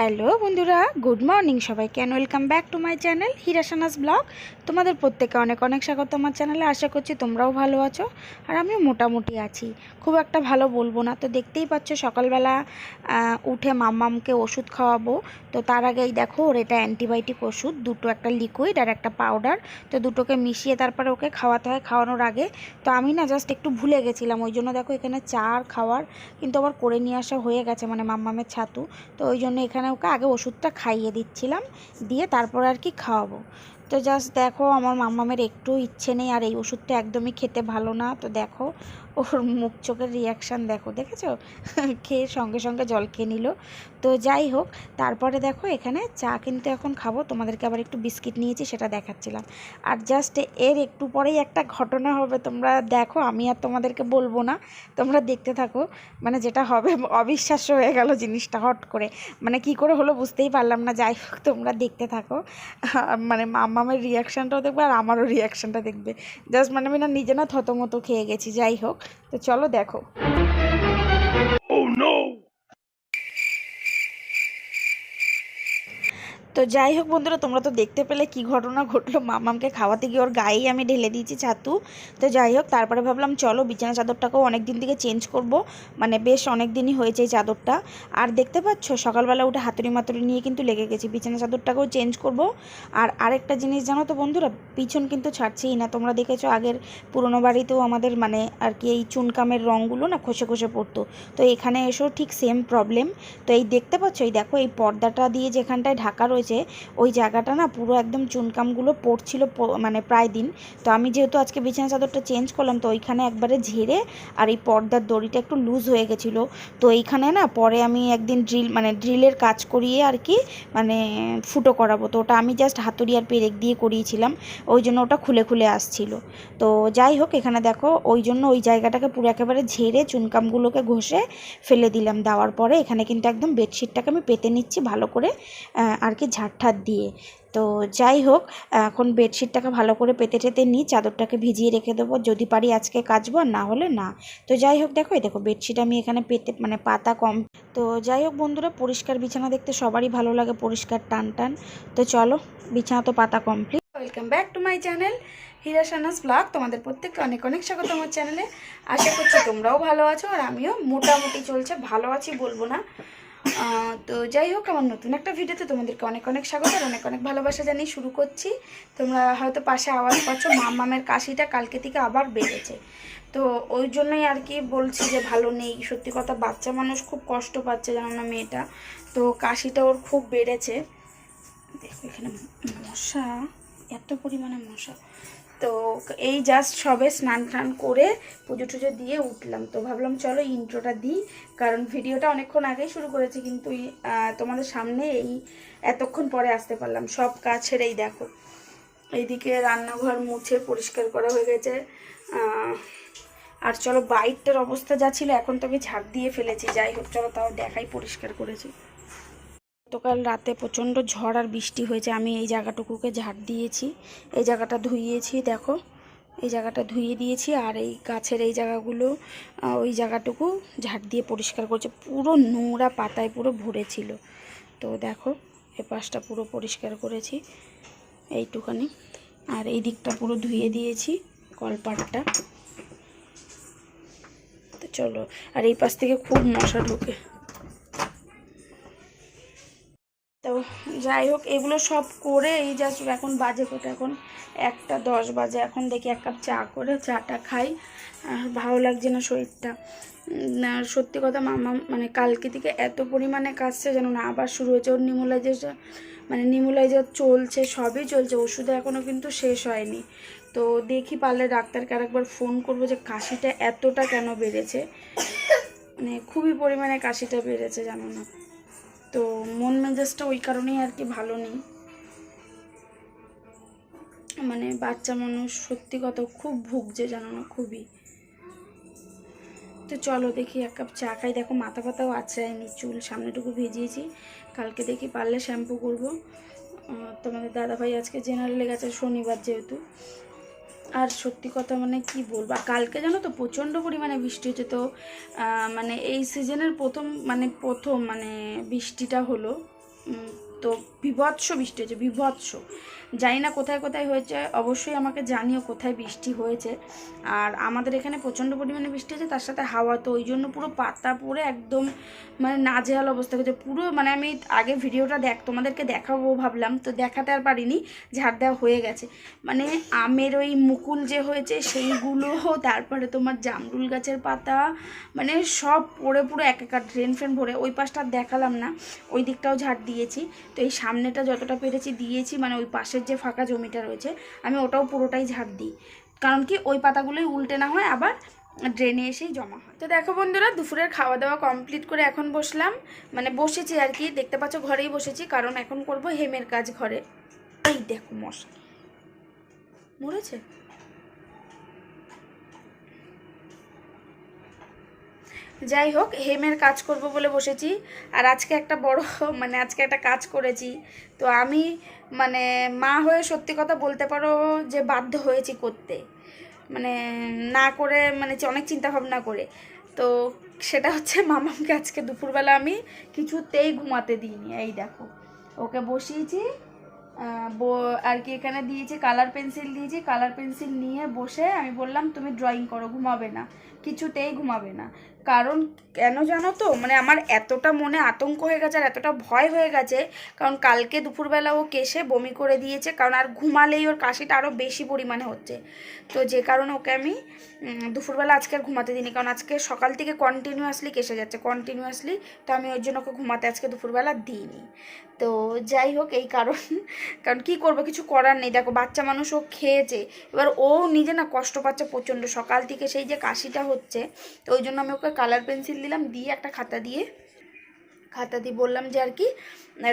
Hello বন্ধুরা, good morning সবাই can welcome back to my channel হিরাসানাস blog তোমাদের প্রত্যেকে অনেক অনেক স্বাগত আমার চ্যানেলে আশা করছি তোমরাও ভালো আছো আর আমিও মোটামুটি আছি। খুব একটা ভালো বলব না, তো দেখতেই পাচ্ছ সকালবেলা উঠে মাম্মামকে ওষুধ খাওয়াবো। তো তার আগেই দেখো, ওর এটা অ্যান্টিবায়োটিক ওষুধ, দুটো একটা লিকুইড আর একটা পাউডার তো দুটোকে মিশিয়ে তারপরে ওকে খাওয়াতে হয় খাওয়ানোর আগে। তো আমি না জাস্ট একটু ভুলে গেছিলাম, ওই জন্য দেখো এখানে চা আর খাওয়ার কিন্তু আবার করে নিয়ে আসা হয়ে গেছে মানে মাম্মামের ছাতু। তো ওই জন্য এখানে ওকে আগে ওষুধটা খাইয়ে দিচ্ছিলাম দিয়ে তারপর আর কি খাওয়াবো। তো জাস্ট দেখো, আমার মাম্মামের একটু ইচ্ছে নেই আর এই ওষুধটা একদমই খেতে ভালো না। তো দেখো, ওর মুখ চোখের রিয়াকশান দেখো, দেখেছ? খেয়ে সঙ্গে সঙ্গে জল খেয়ে নিল। তো যাই হোক, তারপরে দেখো, এখানে চা কিন্তু এখন খাব। তোমাদেরকে আবার একটু বিস্কিট নিয়েছি, সেটা দেখাচ্ছিলাম। আর জাস্ট এর একটু পরেই একটা ঘটনা হবে, তোমরা দেখো। আমি আর তোমাদেরকে বলব না, তোমরা দেখতে থাকো। মানে যেটা হবে, অবিশ্বাস্য হয়ে গেল জিনিসটা হট করে। মানে কি করে হলো বুঝতেই পারলাম না, যাই হোক, তোমরা দেখতে থাকো। মানে মানে মামামের রিয়াকশানটাও দেখবে আর আমারও রিয়াকশানটা দেখবে। জাস্ট মানে আমি না নিজে না থতমতো খেয়ে গেছি, যাই হোক। তো চলো দেখো। তো যাই হোক বন্ধুরা, তোমরা তো দেখতে পেলে কি ঘটনা ঘটলো। মামামকে খাওয়াতে গিয়ে ওর গায়েই আমি ঢেলে দিয়েছি ছাতু। তো যাই হোক, তারপরে ভাবলাম, চলো বিছানা চাদরটাকেও অনেক দিন থেকে চেঞ্জ করব। মানে বেশ অনেক দিনই হয়েছে এই চাদরটা। আর দেখতে পাচ্ছ, সকালবেলা উঠে হাতুড়ি মাতুড়ি নিয়ে কিন্তু লেগে গেছি। বিছানা চাদরটাকেও চেঞ্জ করব। আর আরেকটা জিনিস জানো তো বন্ধুরা, পিছন কিন্তু ছাড়ছেই না। তোমরা দেখেছ আগের পুরনো বাড়িতেও আমাদের মানে আর কি এই চুনকামের রঙগুলো না খসে খসে পড়তো। তো এখানে এসেও ঠিক সেম প্রবলেম তো এই দেখতে পাচ্ছ, এই দেখো এই পর্দাটা দিয়ে যেখানটায় ঢাকা রয়েছে ওই জায়গাটা না পুরো একদম চুনকামগুলো পড়ছিল মানে প্রায় দিন। তো আমি যেহেতু আজকে বিছানা চাদরটা চেঞ্জ করলাম, তো ওইখানে একবারে ঝেড়ে আর এই পর্দার দড়িটা একটু লুজ হয়ে গেছিল। তো এইখানে না পরে আমি একদিন ড্রিল মানে ড্রিলের কাজ করিয়ে আর কি মানে ফুটো করাবো। তো ওটা আমি জাস্ট হাতুড়ি আর পেরেক দিয়ে করিয়েছিলাম, ওই জন্য ওটা খুলে খুলে আসছিল। তো যাই হোক, এখানে দেখো, ওই জন্য ওই জায়গাটাকে পুরো একেবারে ঝেড়ে চুনকামগুলোকে ঘষে ফেলে দিলাম। দেওয়ার পরে এখানে কিন্তু একদম বেডশিটটাকে আমি পেতে নিচ্ছি ভালো করে আর কি ঝাড়ঠাট দিয়ে। তো যাই হোক, এখন বেডশিটটাকে ভালো করে পেতে টেতে নিই, চাদরটাকে ভিজিয়ে রেখে দেবো। যদি পারি আজকে কাচবো না হলে না। তো যাই হোক, দেখো, এই দেখো, বেডশিট আমি এখানে পেতে মানে পাতা কম। তো যাই হোক, বন্ধুরা, পরিষ্কার বিছানা দেখতে সবারই ভালো লাগে, পরিষ্কার টান টান তো চলো, বিছানা তো পাতা complete welcome back to my channel Hira Sana's vlog তোমাদের প্রত্যেককে অনেক অনেক স্বাগত আমার চ্যানেলে আশা করছি তোমরাও ভালো আছো, আর আমিও মোটামুটি চলছে। ভালো আছি বলব না। তো যাই হোক, আমার নতুন একটা ভিডিওতে তোমাদেরকে অনেক অনেক স্বাগত আর অনেক অনেক ভালোবাসা জানিয়ে শুরু করছি। তোমরা হয়তো পাশে আওয়াজ পাচ্ছ, মামামের কাশিটা কালকে থেকে আবার বেড়েছে। তো ওই জন্যই আর কি বলছি যে ভালো নেই। সত্যি কথা, বাচ্চা মানুষ খুব কষ্ট পাচ্ছে জানো না মেয়েটা। তো কাশিটা ওর খুব বেড়েছে। দেখো এখানে মশা, এত পরিমাণে মশা। তো এই জাস্ট সবে স্নান টান করে পুজো টুজো দিয়ে উঠলাম। তো ভাবলাম চলো ইন্ট্রোটা দিই, কারণ ভিডিওটা অনেকক্ষণ আগেই শুরু করেছি, কিন্তু তোমাদের সামনে এই এতক্ষণ পরে আসতে পারলাম। সব কাজ ছেড়েই দেখো। এইদিকে রান্নাঘর মুছে পরিষ্কার করা হয়ে গেছে। আর চলো বাইকটার অবস্থা যা ছিল, এখন তো আমি ঝাড় দিয়ে ফেলেছি। যাই হোক, চলো তাও দেখাই পরিষ্কার করেছি। গতকাল রাতে প্রচণ্ড ঝড় আর বৃষ্টি হয়েছে। আমি এই জায়গাটুকুকে ঝাড় দিয়েছি। এই জায়গাটা ধুইয়েছি, দেখো। এই জায়গাটা ধুয়ে দিয়েছি আর এই গাছের এই জায়গাগুলো ওই জায়গাটুকু ঝাড় দিয়ে পরিষ্কার করছে। পুরো নোংরা পাতায় পুরো ভরেছিল। তো দেখো, এ পাশটা পুরো পরিষ্কার করেছি এইটুখানি। আর এই দিকটা পুরো ধুয়ে দিয়েছি কলপাটটা। তো চলো, আর এই পাশ থেকে খুব মশা ঢোকে। যাই হোক, এগুলো সব করে এই জাস্ট এখন বাজে কোটা এখন? একটা দশ বাজে। এখন দেখি এক কাপ চা করে, চাটা খাই। আর ভালো লাগছে না শরীরটা। সত্যি কথা মামা মানে কালকে থেকে এত পরিমাণে কাজছে যেন না, আবার শুরু হয়েছে ওর নিমোলাইজেশন মানে নিমোলাইজার চলছে, সবই চলছে ওষুধ এখনও কিন্তু শেষ হয়নি। তো দেখি পারলে ডাক্তারকে আরেকবার ফোন করব যে কাশিটা এতটা কেন বেড়েছে? মানে খুবই পরিমাণে কাশিটা বেড়েছে, জানো না। তো মন মেজাজটা ওই কারণেই আর কি ভালো নেই। মানে বাচ্চা মানুষ সত্যি কথা খুব ভুগছে জানো না, খুবই। তো চলো দেখি, এক কাপ চা খাই। দেখো, মাথা পাতাও আছে, আমি চুল সামনেটুকু ভিজিয়েছি। কালকে দেখি পারলে শ্যাম্পু করব। তোমাদের দাদাভাই আজকে জেনারেলে গেছে শনিবার যেহেতু। আর সত্যি কথা মানে কি বলব? কালকে জানো তো প্রচণ্ড পরিমাণে বৃষ্টি হচ্ছে, তো মানে এই সিজনের প্রথম মানে প্রথম মানে বৃষ্টিটা হলো তো বিভৎস বৃষ্টি হয়েছে, বিভৎস। জানি না কোথায় কোথায় হয়েছে, অবশ্যই আমাকে জানিও কোথায় বৃষ্টি হয়েছে। আর আমাদের এখানে প্রচণ্ড পরিমাণে বৃষ্টি হয়েছে, তার সাথে হাওয়া, তো ওই জন্য পুরো পাতা পড়ে একদম মানে নাজেহাল অবস্থা হয়েছে। পুরো মানে আমি আগে ভিডিওটা দেখ, তোমাদেরকে দেখাবো ভাবলাম, তো দেখাতে আর পারিনি, ঝাড় দেওয়া হয়ে গেছে। মানে আমের ওই মুকুল যে হয়েছে, সেইগুলো, তারপরে তোমার জামরুল গাছের পাতা মানে সব পড়ে পুরো এক একা ড্রেন ফ্রেন ভরে, ওই পাশটা দেখালাম না, ওই দিকটাও ঝাড় দিয়েছি। তো এই সামনেটা যতটা পেরেছি দিয়েছি মানে ওই পাশের যে ফাঁকা জমিটা রয়েছে, আমি ওটাও পুরোটাই ঝাড় দিই। কারণ কি, ওই পাতাগুলোই উল্টে না হয়, আবার ড্রেনে এসেই জমা হয়। তো দেখো বন্ধুরা, দুপুরের খাওয়া দাওয়া কমপ্লিট করে এখন বসলাম। মানে বসেছি আর কি, দেখতে পাচ্ছ ঘরেই বসেছি, কারণ এখন করব হেমের কাজ ঘরে। এই দেখো মশা। মরেছে? যাই হোক, হেমের কাজ করব বলে বসেছি। আর আজকে একটা বড় মানে আজকে একটা কাজ করেছি। তো আমি মানে মা হয়ে সত্যি কথা বলতে পারো যে বাধ্য হয়েছি করতে। মানে না করে মানে অনেক চিন্তা ভাবনা করে। তো সেটা হচ্ছে মামাকে আজকে দুপুরবেলা আমি কিছুতেই ঘুমাতে দিইনি। এই দেখো, ওকে বসিয়েছি আর কি এখানে দিয়েছি, কালার পেন্সিল দিয়েছি। কালার পেন্সিল নিয়ে বসে আমি বললাম, তুমি ড্রয়িং করো, ঘুমাবে না। কিছুতেই ঘুমাবে না। কারণ কেন জানো তো? মানে আমার এতটা মনে আতঙ্ক হয়ে গেছে আর এতটা ভয় হয়ে গেছে, কারণ কালকে দুপুরবেলা ও কেসে বমি করে দিয়েছে, কারণ আর ঘুমালেই ওর কাশিটা আরও বেশি পরিমাণে হচ্ছে। তো যে কারণে ওকে আমি দুপুরবেলা আজকে আর ঘুমাতে দিইনি, কারণ আজকে সকাল থেকে কন্টিনিউয়াসলি কেসে যাচ্ছে কন্টিনিউয়াসলি তো আমি ওই জন্য ওকে ঘুমাতে আজকে দুপুরবেলা দিইনি। তো যাই হোক, এই কারণ কারণ কি করব, কিছু করার নেই। দেখো, বাচ্চা মানুষ ও খেয়েছে, এবার ও নিজে না কষ্ট পাচ্ছে প্রচণ্ড। সকাল থেকে সেই যে কাশিটা হচ্ছে, তো ওই জন্য আমি ওকে কালার পেন্সিল দিলাম, দিয়ে একটা খাতা দিয়ে খাতা দিয়ে বললাম যে আর কি,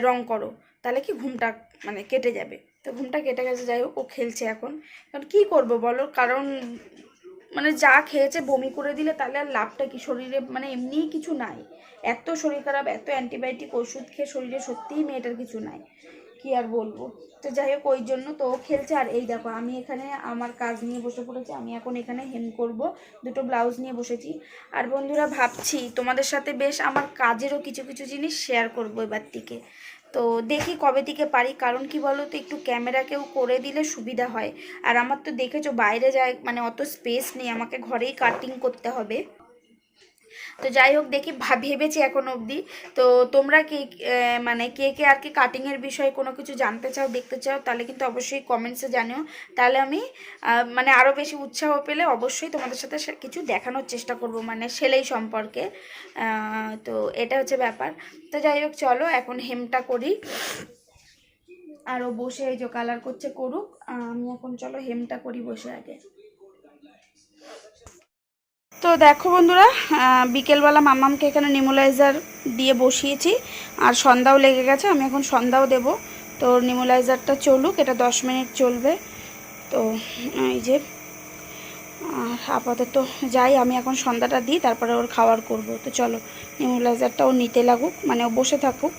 রং করো। তাহলে কি ঘুমটা মানে কেটে যাবে। তো ঘুমটা কেটে গেছে, যাই হোক, ও খেলছে এখন। কারণ কী করব বলো? কারণ মানে যা খেয়েছে বমি করে দিলে তাহলে আর লাভটা কি? শরীরে মানে এমনিই কিছু নাই। এত শরীর খারাপ, এত অ্যান্টিবায়োটিক ওষুধ খেয়ে শরীরে সত্যিই মেয়েটার কিছু নাই। কি আর বলব? তো যাই হোক, ওই জন্য তো খেলছে। আর এই দেখো, আমি এখানে আমার কাজ নিয়ে বসে পড়েছি। আমি এখন এখানে হেম করব। দুটো ব্লাউজ নিয়ে বসেছি। আর বন্ধুরা, ভাবছি তোমাদের সাথে বেশ আমার কাজেরও কিছু কিছু জিনিস শেয়ার করব এবার থেকে। তো দেখি কবে থেকে পারি। কারণ কি বলো তো, একটু ক্যামেরাকেও করে দিলে সুবিধা হয়। আর আমার তো দেখেছ, বাইরে যায় মানে অত স্পেস নেই। আমাকে ঘরেই কাটিং করতে হবে। তো যাই হোক, দেখি ভেবেছি এখন অবধি। তো তোমরা কে মানে কে কে আর কি কাটিংয়ের বিষয়ে কোনো কিছু জানতে চাও, দেখতে চাও, তাহলে কিন্তু অবশ্যই কমেন্টসে জানিও। তাহলে আমি মানে আরও বেশি উৎসাহ পেলে অবশ্যই তোমাদের সাথে কিছু দেখানোর চেষ্টা করব মানে সেলাই সম্পর্কে। তো এটা হচ্ছে ব্যাপার। তো যাই হোক, চলো এখন হেমটা করি। আরও বসে এই যে কালার করছে করুক। আমি এখন চলো হেমটা করি বসে আগে। তো দেখো বন্ধুরা বিকেলবেলা মামামকে এখানে নিমোলাইজার দিয়ে বসিয়েছি, আর সন্ধ্যাও লেগে গেছে, আমি এখন সন্ধ্যাও দেব। তো নিমোলাইজারটা চলুক, এটা দশ মিনিট চলবে। তো এই যে, আর আপাতত যাই, আমি এখন সন্ধ্যাটা দিই, তারপরে ওর খাওয়ার করব। তো চলো নিমোলাইজারটা ও নিতে লাগুক মানে ও বসে থাকুক,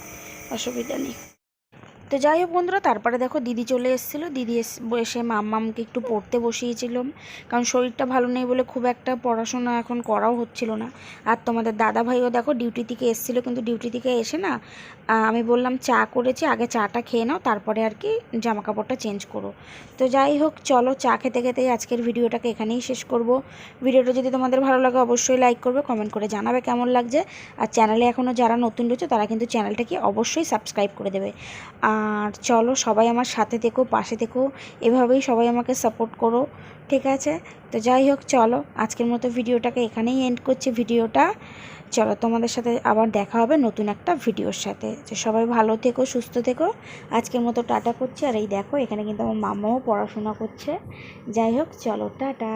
অসুবিধা নেই। তো যাই হোক বন্ধুরা, তারপরে দেখো দিদি চলে এসেছিল। দিদি এস- মাম্মামকে একটু পড়তে বসিয়েছিল কারণ শরীরটা ভালো নেই বলে খুব একটা পড়াশোনা এখন করাও হচ্ছিল না। আর তোমাদের দাদা ভাইও দেখো ডিউটি থেকে এসেছিল, কিন্তু ডিউটি থেকে এসে না আমি বললাম চা করেছি, আগে চাটা খেয়ে নাও, তারপরে আর কি জামা কাপড়টা চেঞ্জ করো। তো যাই হোক, চলো চা খেতে খেতেই আজকের ভিডিওটাকে এখানেই শেষ করব। ভিডিওটা যদি তোমাদের ভালো লাগে অবশ্যই লাইক করবে কমেন্ট করে জানাবে কেমন লাগছে। আর চ্যানেলে এখনও যারা নতুন রয়েছে, তারা কিন্তু চ্যানেলটাকে অবশ্যই সাবস্ক্রাইব করে দেবে। আর চলো সবাই আমার সাথে থেকো, পাশে থেকো, এভাবেই সবাই আমাকে সাপোর্ট করো, ঠিক আছে? তো যাই হোক, চলো আজকের মতো ভিডিওটাকে এখানেই এন্ড করছি ভিডিওটা। চলো তোমাদের সাথে আবার দেখা হবে নতুন একটা ভিডিওর সাথে। তো সবাই ভালো থেকো, সুস্থ থেকো। আজকের মতো টাটা করছি। আর এই দেখো, এখানে কিন্তু আমার মামাও পড়াশোনা করছে। যাই হোক, চলো, টাটা।